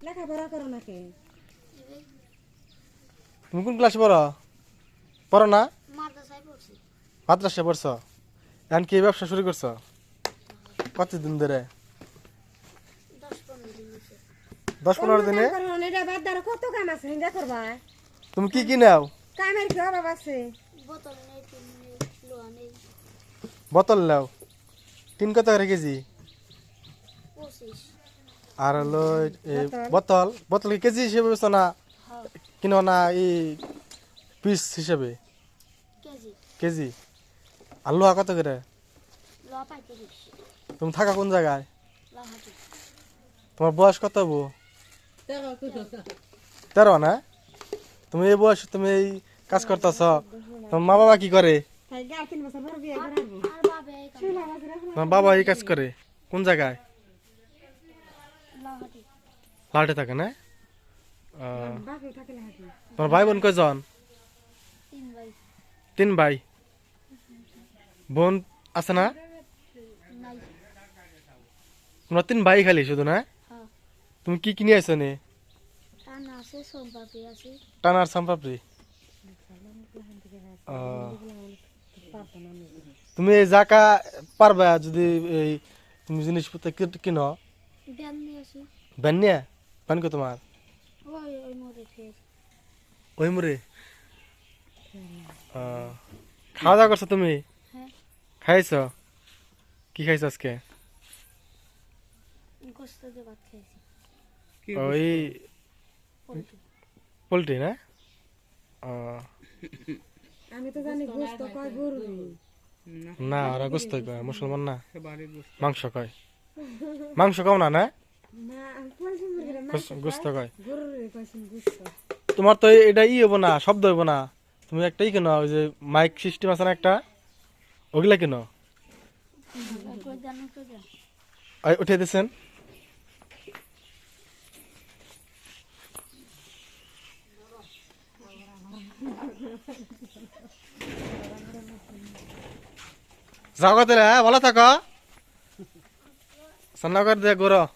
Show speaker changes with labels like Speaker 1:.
Speaker 1: লেখাপড়া করো নাকি
Speaker 2: তুমি কোন ক্লাসে পড়ো? পড়ো না?
Speaker 3: মাদ্রাসায়
Speaker 2: মাদ্রাসা পড়ছো? এখন কি ব্যবসা শুরু করছ? কতদিন ধরে?
Speaker 3: দশ পনেরো দিন হয়েছে।
Speaker 2: দশ পনেরো দিনে?
Speaker 1: এটা বাদ দাও কত কাম আছে হিন্দা করবা?
Speaker 2: তুমি কি কি নাও?
Speaker 1: কামের কি অভাব আছে?
Speaker 3: বোতল নেই তিন নেই লোহা নেই।
Speaker 2: বোতল নাও। তিন কত করে কেজি? আর হলো এই বোতল বোতল কি কেজি হিসেবে বেচো না? কিনো না এই পিস হিসেবে?
Speaker 3: কেজি।
Speaker 2: কেজি। আর লোহা কত করে? তুমি থাকা কোন জায়গায়? তোমার বয়স কত হব তেরো না? তুমি এই বয়স তুমি এই কাজ করতেছ। তোমার মা বাবা কি করে? তোমার বাবা এই কাজ করে। কোন জায়গায়? লাটে থাকে না? তোমার ভাই বোন কয়জন?
Speaker 3: তিন ভাই।
Speaker 2: বোন আছে না? তোমরা তিন ভাই খালি শুধু না? তুমি কি কিনে আছো নে টানার সামপাপড়ি তুমি জাকা পারবা যদি এই তুমি জিনিসপত্র কি- কিনো।
Speaker 3: ব্যান নিয়ে আছি
Speaker 2: ব্যান নিয়ে ব্যান কো তোমার
Speaker 3: ওই
Speaker 2: মুরে খাওয়া দাওয়া করছ তুমি
Speaker 3: হ্যাঁ
Speaker 2: খাইছো কি খাইছো আজকে ওই
Speaker 3: পোলট্রি
Speaker 2: না ও,
Speaker 1: আমি তো জানি গোস্ত কয় গরু
Speaker 2: না ওরা গোস্ত কয় মুসলমান না মাংস কয় মাংস কও না না? গোস্ত কয়? তোমার তো এটা ই হব না শব্দ হইব না। তুমি একটাই কেন ওই যে মাইক সিস্টেম আছে না একটা? ওগুলা কেন? উঠে দিয়েছেন যাও গো হ্যাঁ ভালো থাকো। সান্না কর দে গোর।